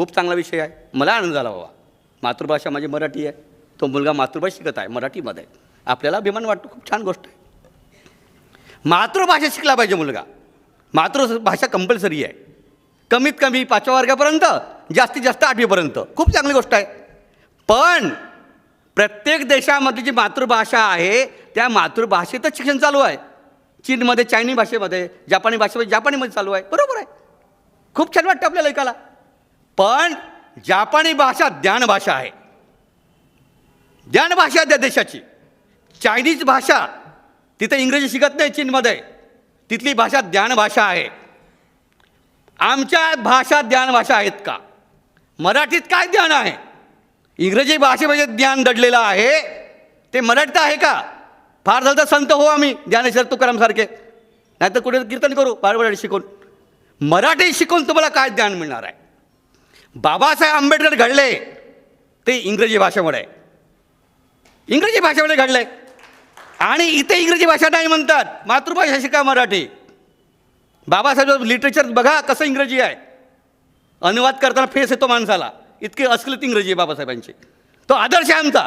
खूप चांगला विषय आहे. मला आनंद झाला बाबा. मातृभाषा माझी मराठी आहे. तो मुलगा मातृभाषा शिकत आहे मराठीमध्ये. आपल्याला अभिमान वाटतो खूप छान गोष्ट आहे. मातृभाषा शिकला पाहिजे मुलगा. मातृभाषा कंपल्सरी आहे. कमीत कमी पाचव्या वर्गापर्यंत जास्तीत जास्त आठवीपर्यंत. खूप चांगली गोष्ट आहे. पण प्रत्येक देशामध्ये जी मातृभाषा आहे त्या मातृभाषेतच शिक्षण चालू आहे. चीनमध्ये चायनी भाषेमध्ये जापानी भाषेमध्ये जापानीमध्ये चालू आहे. बरोबर आहे. खूप छान वाटतं आपल्याला ऐकायला. पण जापानी भाषा ज्ञानभाषा आहे. ज्ञानभाषा त्या देशाची. चायनीज भाषा तिथे इंग्रजी शिकत नाही चीनमध्ये. तिथली भाषा ज्ञानभाषा आहे. आमच्या भाषा ज्ञानभाषा आहेत का? मराठीत काय ज्ञान आहे? इंग्रजी भाषेमध्ये ज्ञान दडलेलं आहे. ते मराठीत आहे का? फार झालं तर संत हो आम्ही ज्ञानेश्वर तुकारामसारखे. नाहीतर कुठे कीर्तन करू बाळबळ शिकून. मराठी शिकून तुम्हाला काय ज्ञान मिळणार आहे? बाबासाहेब आंबेडकर घडले ते इंग्रजी भाषेमुळे. इंग्रजी भाषेमध्ये घडले. आणि इथे इंग्रजी भाषा नाही म्हणतात मातृभाषा शिका मराठी? बाबासाहेब लिटरेचर बघा कसं इंग्रजी आहे. अनुवाद करताना फेस येतो माणसाला. इतके अस्खलित इंग्रजी आहे बाबासाहेबांची. तो आदर्श आहे आमचा.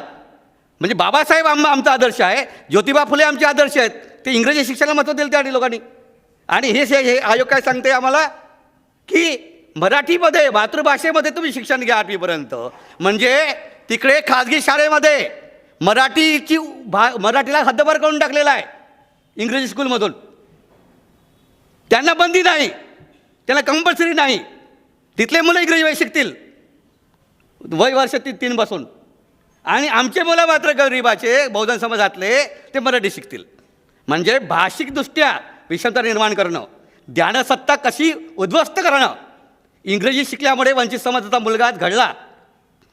म्हणजे बाबासाहेब आम आमचा आदर्श आहे. ज्योतिबा फुले आमचे आदर्श आहेत. ते इंग्रजी शिक्षणाला महत्त्व दिलं त्या लोकांनी. आणि हे हे आयोग काय सांगते आम्हाला? मराठीमध्ये मातृभाषेमध्ये तुम्ही शिक्षण घ्या आठवीपर्यंत. म्हणजे तिकडे खाजगी शाळेमध्ये मराठीची भा मराठीला हद्दपार करून टाकलेला आहे इंग्रजी स्कूलमधून. त्यांना बंदी नाही त्यांना कंपल्सरी नाही. तिथले मुलं इंग्रजी वय शिकतील. वय वर्ष ती तीन बसून आणि आमचे मुलं मात्र गरीबाचे बहुजन समाजातले ते मराठी शिकतील. म्हणजे भाषिकदृष्ट्या विषमता निर्माण करणं ज्ञानसत्ता कशी उद्ध्वस्त करणं इंग्रजी शिकल्यामुळे वंचित समाजाचा मुलगा आज घडला.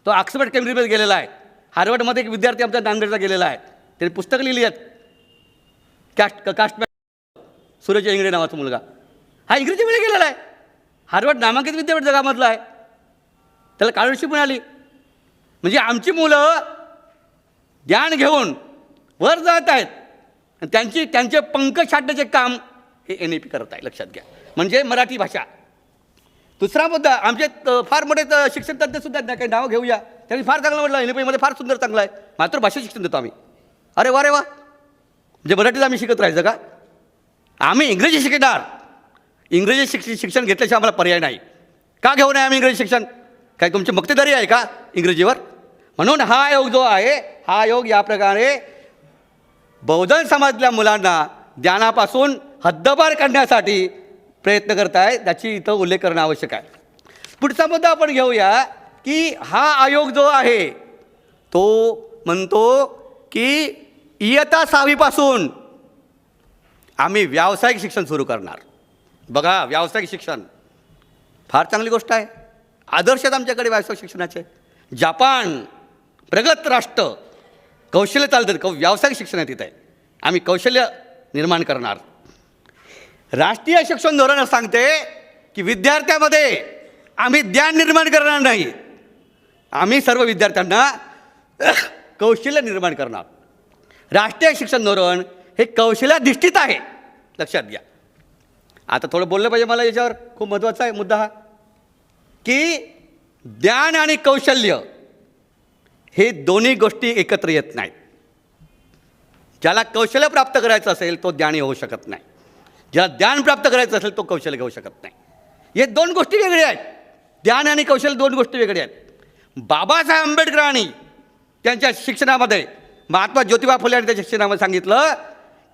तो ऑक्सफर्ड केम्ब्रिजमध्ये गेलेला आहे. हार्वर्डमध्ये एक विद्यार्थी आमच्या नांदेडचा गेलेला आहे. त्याने पुस्तकं लिहिली आहेत. कास्ट कास्ट सूरज इंगळे नावाचा मुलगा. हा इंग्रजीमध्ये गेलेला आहे. हार्वर्ड नामांकित विद्यापीठ जगामधला आहे. त्याला काळूशी पण आली. म्हणजे आमची मुलं ज्ञान घेऊन वर जात आहेत. आणि त्यांची त्यांचे पंख छाटण्याचे काम हे एन ई पी करत आहे. लक्षात घ्या. म्हणजे मराठी भाषा. दुसरा मुद्दा आमचे फार मोठे शिक्षण तज्ञसुद्धा आहेत ना काही नावं घेऊया. त्यांनी फार चांगलं म्हटलं एन फार सुंदर चांगलं आहे. मातृभाषेत शिक्षण देतो आम्ही. अरे वा रे वा. म्हणजे मराठीत आम्ही शिकत राहायचं का? आम्ही इंग्रजी शिकणार. इंग्रजी शिक्ष शिक्षण घेतल्याशिवाय आम्हाला पर्याय नाही. का घेऊ नये आम्ही इंग्रजी शिक्षण? काय तुमची मक्तेदारी आहे का इंग्रजीवर? म्हणून हा आयोग जो आहे हा आयोग या प्रकारे बहुजन समाजातल्या मुलांना ज्ञानापासून हद्दपार करण्यासाठी प्रयत्न करत आहे त्याची इथं उल्लेख करणं आवश्यक आहे. पुढचा मुद्दा आपण घेऊया की हा आयोग जो आहे तो म्हणतो की इयता सहावीपासून आम्ही व्यावसायिक शिक्षण सुरू करणार. बघा व्यावसायिक शिक्षण फार चांगली गोष्ट आहे. आदर्श आहेत आमच्याकडे व्यावसायिक शिक्षणाचे. जापान प्रगत राष्ट्र कौशल्य चालतं. कौ व्यावसायिक शिक्षण आहे तिथे. आम्ही कौशल्य निर्माण करणार. राष्ट्रीय शिक्षण धोरण सांगते की विद्यार्थ्यामध्ये आम्ही ज्ञान निर्माण करणार नाही. आम्ही सर्व विद्यार्थ्यांना कौशल्य निर्माण करणार. राष्ट्रीय शिक्षण धोरण हे कौशल्याधिष्ठित आहे. लक्षात घ्या. आता थोडं बोललं पाहिजे मला याच्यावर. खूप महत्त्वाचा आहे मुद्दा हा. की ज्ञान आणि कौशल्य हे दोन्ही गोष्टी एकत्र येत नाहीत. ज्याला कौशल्य प्राप्त करायचं असेल तो ज्ञानी होऊ शकत नाही. ज्याला ज्ञान प्राप्त करायचं असेल तो कौशल्य घेऊ शकत नाही. हे दोन गोष्टी वेगळ्या आहेत. ज्ञान आणि कौशल्य दोन गोष्टी वेगळ्या आहेत. बाबासाहेब आंबेडकरांनी त्यांच्या शिक्षणामध्ये महात्मा ज्योतिबा फुले यांनी त्या शिक्षणामध्ये सांगितलं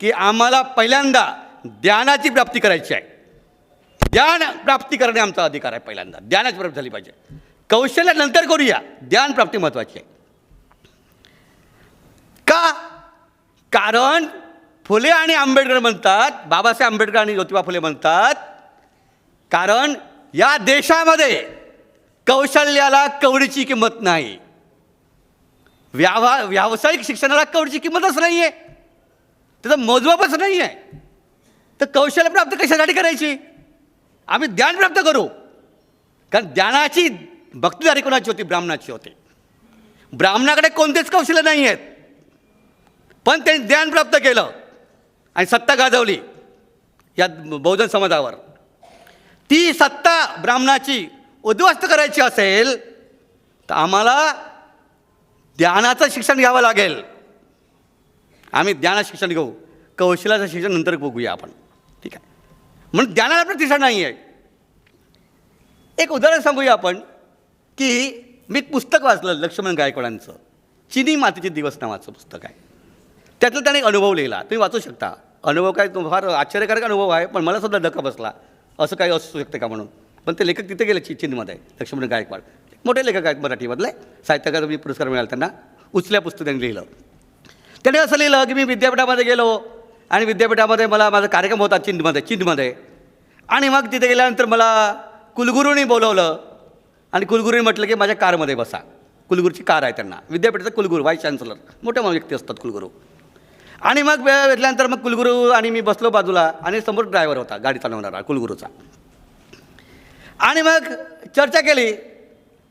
की आम्हाला पहिल्यांदा ज्ञानाची प्राप्ती करायची आहे. ज्ञान प्राप्ती करणे आमचा अधिकार आहे पहिल्यांदा. ज्ञानाची प्राप्ती झाली पाहिजे. कौशल्य नंतर करूया. ज्ञान प्राप्ती महत्त्वाची आहे. का? कारण फुले आणि आंबेडकर म्हणतात बाबासाहेब आंबेडकर आणि ज्योतिबा फुले म्हणतात कारण या देशामध्ये कौशल्याला कवडीची किंमत नाही. व्यावा व्यावसायिक शिक्षणाला कवडीची किंमतच नाही आहे त्याचं मोजमापच नाही आहे तर कौशल्य प्राप्त कशासाठी करायची? आम्ही ज्ञान प्राप्त करू. कारण ज्ञानाची भक्तिदारी कोणाची होती? ब्राह्मणाची होती. ब्राह्मणाकडे कोणतेच कौशल्य नाही आहेत पण त्यांनी ज्ञान प्राप्त केलं. आणि सत्ता गाजवली या बहुजन समाजावर. ती सत्ता ब्राह्मणाची उद्ध्वस्त करायची असेल तर आम्हाला ज्ञानाचं शिक्षण घ्यावं लागेल. आम्ही ज्ञानाचं शिक्षण घेऊ. कौशल्याचं शिक्षण नंतर बघूया आपण. ठीक आहे. म्हणून ज्ञानाला प्रतिष्ठा नाही आहे एक उदाहरण सांगूया आपण की मी एक पुस्तक वाचलं लक्ष्मण गायकवाडांचं. चिनी मातीचे दिवस नावाचं पुस्तक आहे. त्यातलं त्याने अनुभव लिहिला. तुम्ही वाचू शकता. अनुभव काय तो फार आश्चर्यकारक अनुभव आहे पण मला सुद्धा धक्का बसला. असं काही असू शकतं का म्हणून? पण ते लेखक तिथे गेले चि लक्ष्मण गायकवाड. मोठे लेखक आहेत मराठीमधले साहित्याकार मी पुरस्कार मिळाला त्यांना. उचल्या पुस्तकांनी लिहिलं. त्याने असं लिहिलं की मी विद्यापीठामध्ये गेलो आणि विद्यापीठामध्ये मला माझा कार्यक्रम होता चीनमध्ये चिंदमध्ये आणि मग तिथे गेल्यानंतर मला कुलगुरूंनी बोलवलं. आणि कुलगुरूंनी म्हटलं की माझ्या कारमध्ये बसा. कुलगुरूची कार आहे त्यांना. विद्यापीठाचा कुलगुरू व्हाईस चान्सलर मोठ्या व्यक्ती असतात कुलगुरू. आणि मग वेळ भेटल्यानंतर मग कुलगुरू आणि मी बसलो बाजूला आणि समोर ड्रायव्हर होता गाडी चालवणारा कुलगुरूचा. आणि मग चर्चा केली.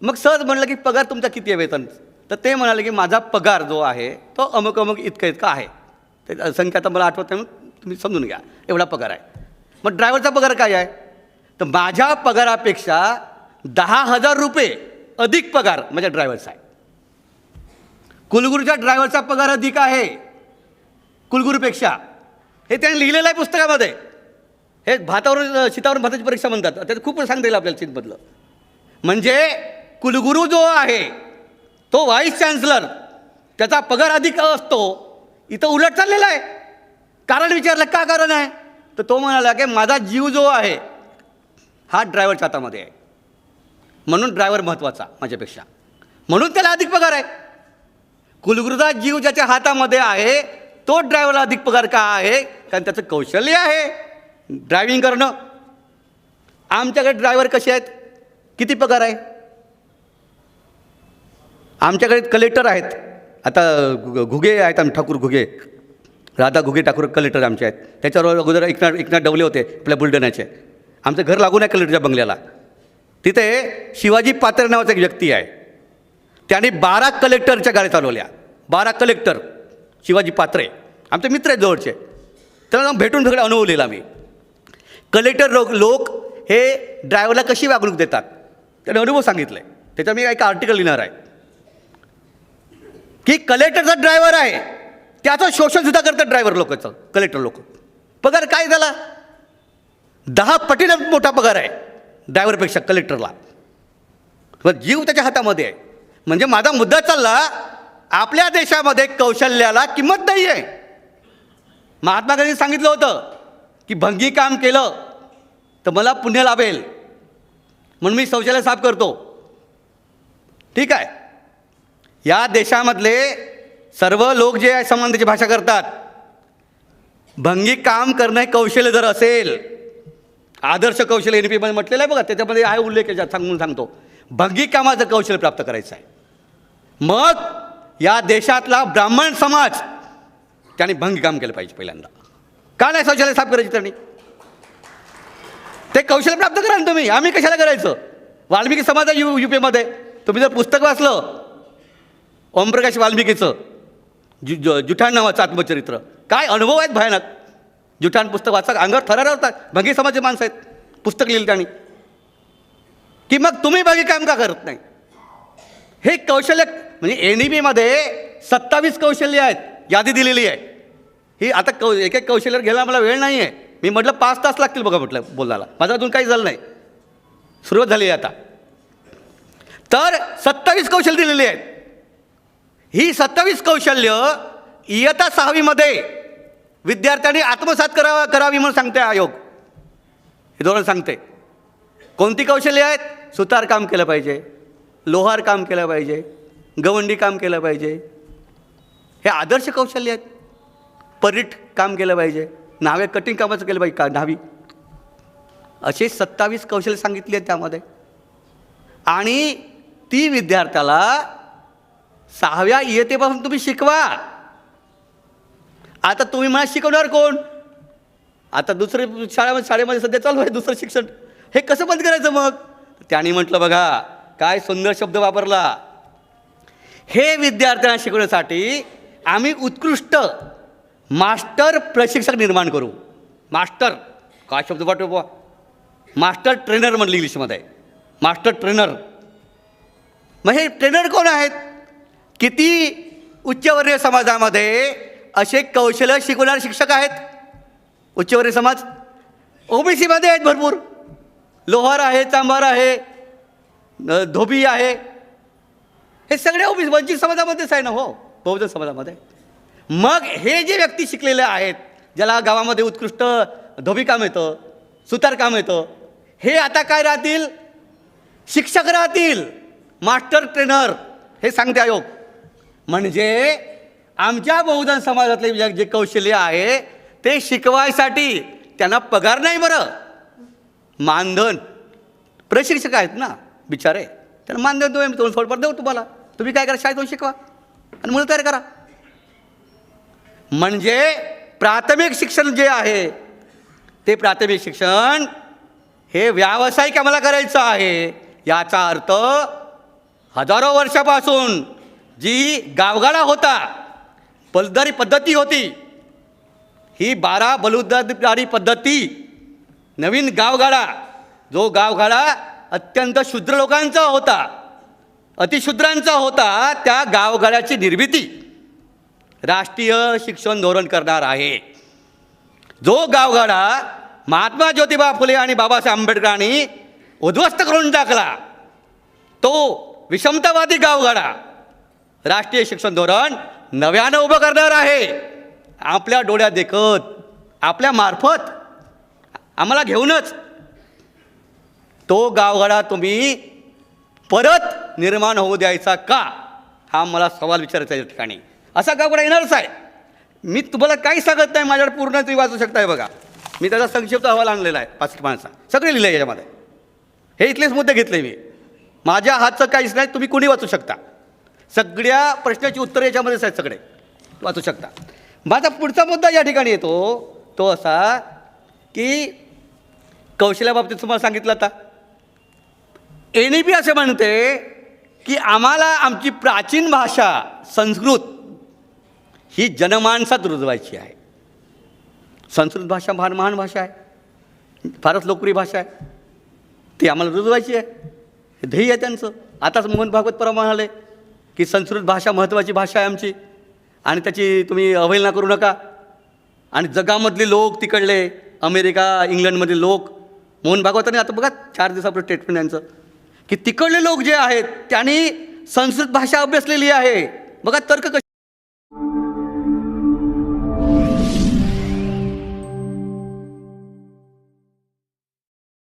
मग सहज म्हणलं की पगार तुमचा किती आहे वेतन? तर ते म्हणाले की माझा पगार जो आहे तो अमुक अमुक इतका इतका आहे. ते संख्या तर मला आठवत नाही तुम्ही समजून घ्या एवढा पगार आहे. मग ड्रायव्हरचा पगार काय आहे? तर माझ्या पगारापेक्षा दहा हजार रुपये अधिक पगार माझ्या ड्रायव्हरचा आहे. कुलगुरूच्या ड्रायव्हरचा पगार अधिक आहे. कुलगुरूपेक्षा. हे त्यांनी लिहिलेलं आहे पुस्तकामध्ये. हे भातावरून शीतावरून भाताची परीक्षा म्हणतात. त्यात खूप सांगता येईल आपल्याला चीनमधलं म्हणजे कुलगुरू जो आहे तो व्हाईस चान्सलर. त्याचा पगार अधिक असतो. इथं उलट चाललेला आहे. कारण विचारलं का कारण आहे? तर तो म्हणाला की माझा जीव जो आहे हा ड्रायव्हरच्या हातामध्ये आहे. म्हणून ड्रायव्हर महत्त्वाचा माझ्यापेक्षा. म्हणून त्याला अधिक पगार आहे. कुलगुरूचा जीव ज्याच्या हातामध्ये आहे तो ड्रायव्हरला अधिक पगार का आहे? कारण त्याचं कौशल्य आहे. ड्रायव्हिंग करणं. आमच्याकडे ड्रायव्हर कसे आहेत? किती पगार आहे? आमच्याकडे कलेक्टर आहेत. आता घुगे आहेत आम ठाकूर घुगे. राधा घुगे ठाकूर कलेक्टर आमचे आहेत. त्याच्यावर अगोदर एकनाथ एकनाथ डवले होते आपल्या बुलढाण्याचे. आमचं घर लागून आहे कलेक्टरच्या बंगल्याला. तिथे शिवाजी पात्र नावाचा एक व्यक्ती आहे. त्याने बारा कलेक्टरच्या गाड्या चालवल्या. बारा कलेक्टर शिवाजी पात्रे आमचे मित्र आहेत जवळचे त्यांना भेटून सगळे अनुभव आम्ही. मी कलेक्टर लोक लोक हे ड्रायव्हरला कशी वागणूक देतात त्याने अनुभव सांगितले. त्याच्यात मी एक आर्टिकल लिहिणार आहे. की कलेक्टरचा ड्रायव्हर आहे त्याचं शोषणसुद्धा करतात ड्रायव्हर लोकांचं कलेक्टर लोक. पगार काय झाला? दहा पटीनं मोठा पगार आहे ड्रायव्हरपेक्षा कलेक्टरला जीव त्याच्या हातामध्ये आहे. म्हणजे माझा मुद्दा चालला आपल्या देशामध्ये कौशल्याला किंमत नाही आहे महात्मा गांधी सांगितलं होतं की भंगी काम केलं तर मला पुण्य लाभेल. म्हणून मी शौचालय साफ करतो. ठीक आहे. या देशामधले सर्व लोक जे आहे संबंधाची भाषा करतात भंगी काम करणं हे कौशल्य जर असेल आदर्श कौशल्य एन पीमध्ये म्हटलेलं आहे बघा त्याच्यामध्ये आहे उल्लेख सांगून सांगतो. भंगी कामाचं कौशल्य प्राप्त करायचं आहे. मग या देशातला ब्राह्मण समाज त्याने भंग काम केलं पाहिजे पहिल्यांदा. का नाही शौचालय साफ करायची त्यांनी? ते कौशल्य प्राप्त करा ना तुम्ही. आम्ही कशाला करायचं? वाल्मिकी समाज आहे यू यू पीमध्ये तुम्ही जर पुस्तक वाचलं ओमप्रकाश वाल्मिकीचं जु जु जुठाण नावाचं आत्मचरित्र. काय अनुभव आहेत भयानक. जुठाण पुस्तक वाचा अंगावर थरार होतात. भंगी समाजाचे माणसं आहेत. पुस्तक लिहिलं त्यांनी. की मग तुम्ही भंगी काम का करत नाही? हे कौशल्य म्हणजे एन ई बीमध्ये सत्तावीस कौशल्य आहेत यादी दिलेली आहे. ही आता कौ एक एक कौशल्य घ्यायला मला वेळ नाही आहे मी म्हटलं पाच तास लागतील बघा म्हटलं बोलायला. माझं अजून काही झालं नाही. सुरुवात झाली आहे आता. तर सत्तावीस कौशल्य दिलेली आहेत. ही सत्तावीस कौशल्य इयत्ता सहावीमध्ये विद्यार्थ्यांनी आत्मसात करावा करावी म्हणून सांगते आयोग हे धोरण सांगते. कोणती कौशल्य आहेत? सुतार काम केलं पाहिजे. लोहार काम केलं पाहिजे गवंडी काम केलं पाहिजे. हे आदर्श कौशल्य आहेत. परीट काम केलं पाहिजे. नावे कटिंग कामाचं केलं पाहिजे का न्हावी. असे सत्तावीस कौशल्य सांगितली आहेत त्यामध्ये. आणि ती विद्यार्थ्याला सहाव्या इयतेपासून तुम्ही शिकवा. आता तुम्ही मला शिकवणार कोण? आता दुसरे शाळेमध्ये शाळेमध्ये सध्या चालू आहे दुसरं शिक्षण. हे कसं बंद करायचं मग? त्याने म्हटलं बघा काय सुंदर शब्द वापरला? हे विद्यार्थ्यांना शिकवण्यासाठी आम्ही उत्कृष्ट मास्टर प्रशिक्षक निर्माण करू. मास्टर काय शब्द वाटतो बुवा? मास्टर ट्रेनर म्हणलं इंग्लिशमध्ये. Master trainer. मग हे ट्रेनर कोण आहेत? किती उच्चवर्णीय समाजामध्ये असे कौशल्य शिकवणारे शिक्षक आहेत? उच्चवर्णीय समाज? ओबीसीमध्ये आहेत भरपूर. लोहार आहे चांभार आहे धोबी आहे. हे सगळे ओबीसी वंचित समाजामध्येच आहे ना हो? बहुजन समाजामध्ये. मग हे जे व्यक्ती शिकलेले आहेत ज्याला गावामध्ये उत्कृष्ट धोबी काम येतं सुतार काम येतं हे आता काय राहतील? शिक्षक राहतील. मास्टर ट्रेनर हे सांगते आयोग. म्हणजे आमच्या बहुजन समाजातले जे जे कौशल्य आहे ते शिकवायसाठी त्यांना पगार नाही बरं. मानधन. प्रशिक्षक आहेत ना. बिचारे. त्यांना मान देऊ आम्ही दोन थोडंफार देऊ तुम्हाला. तुम्ही काय करा शाळेत जाऊन शिकवा. आणि मुलं तयार करा. म्हणजे प्राथमिक शिक्षण जे आहे ते प्राथमिक शिक्षण हे व्यावसायिक आम्हाला करायचं आहे. याचा अर्थ हजारो वर्षापासून जी गावगाडा होता बलुदारी पद्धती होती ही बारा बलुदारी पद्धती नवीन गावगाडा जो गावगाडा अत्यंत शूद्र लोकांचा होता. अतिशूद्रांचा होता त्या गावगाड्याची निर्मिती. राष्ट्रीय शिक्षण धोरण करणार आहे. जो गावगाडा महात्मा ज्योतिबा फुले आणि बाबासाहेब आंबेडकरांनी उद्ध्वस्त करून टाकला तो विषमतावादी गावगाडा राष्ट्रीय शिक्षण धोरण नव्यानं उभं करणार आहे. आपल्या डोळ्या देखत आपल्या मार्फत आम्हाला घेऊनच तो गावगाडा तुम्ही परत निर्माण होऊ द्यायचा का? हा मला सवाल विचारायचा या ठिकाणी. असा गावगाडा येणारच आहे? मी तुम्हाला काही सांगत नाही माझ्याकडे पूर्ण तुम्ही वाचू शकताय बघा. मी त्याचा संक्षिप्त अहवाल आणलेला आहे पाच पाण्याचा सगळे लिहिले आहे याच्यामध्ये. हे इथलेच मुद्दे घेतले मी. माझ्या हातचं काहीच नाही तुम्ही कुणी वाचू शकता? सगळ्या प्रश्नाची उत्तरं याच्यामध्येच आहेत सगळे. वाचू शकता. माझा पुढचा मुद्दा या ठिकाणी येतो तो असा की कौशल्याबाबतीत तुम्हाला सांगितलं आता. एन ई पी असे म्हणते की आम्हाला आमची प्राचीन भाषा संस्कृत ही जनमानसात रुजवायची आहे. संस्कृत भाषा फार महान भाषा आहे. फारच लोकप्रिय भाषा आहे. ती आम्हाला रुजवायची आहे. हे ध्येय आहे त्यांचं. आताच मोहन भागवत परवा म्हणाले की संस्कृत भाषा महत्त्वाची भाषा आहे आमची. आणि त्याची तुम्ही अवहेलना करू नका. आणि जगामधले लोक तिकडले अमेरिका इंग्लंडमधले लोक. मोहन भागवतांनी आता बघा चार दिवसापूर्वी स्टेटमेंट यांचं. की तिकडले लोक जे आहेत त्यांनी संस्कृत भाषा अभ्यासलेली आहे. बघा तर्क कशी